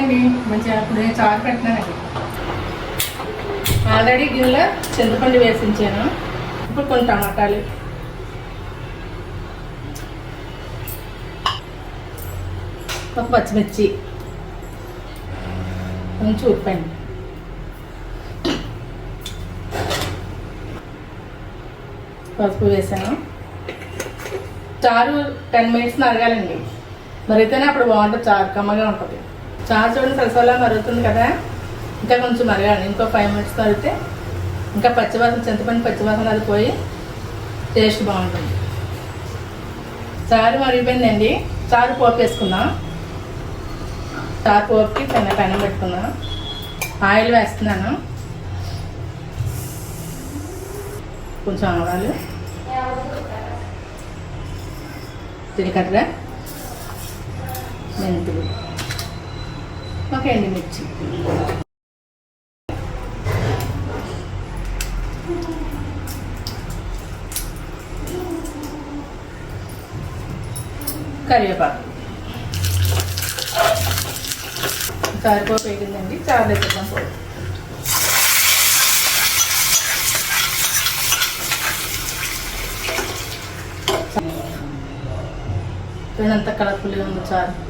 అండి మంచిగా ఇప్పుడు నేను చారు పెట్టినానండి ఆల్రెడీ గిన్నెలో చింతపండు వేసించాను. ఇప్పుడు కొన్ని టమాటాలు. ఒక పచ్చిమిర్చి. కొంచెం ఉప్పండి పసుపు వేసాను. చారు టెన్ మినిట్స్ మరగాలండి మరైతేనే అప్పుడు బాగుంటుంది చారు కమ్మగా ఉంటుంది. చారు చూడండి సరసలా మరుగుతుంది కదా. ఇంకా కొంచెం మరగాలి. ఇంకో ఫైవ్ మినిట్స్ మరిగితే ఇంకా పచ్చివాసన చింతపండు పచ్చివాసన అది పోయి టేస్ట్ బాగుంటుంది. చారు మరిగిపోయిందండి. చారు పోపు వేసుకుందాం. చారు పోపుకి చిన్న పెనం పెట్టుకుందాం. ఆయిల్ వేస్తున్నాను. కొంచెం ఆవాలు. జీలకర్ర మెంతులు. ఒక ఎండుమిర్చి కరివేపాకు. కరివేపాకు వేగిందండి చాలా దగ్గర పోయి కలర్ఫుల్గా ఉంది చారు.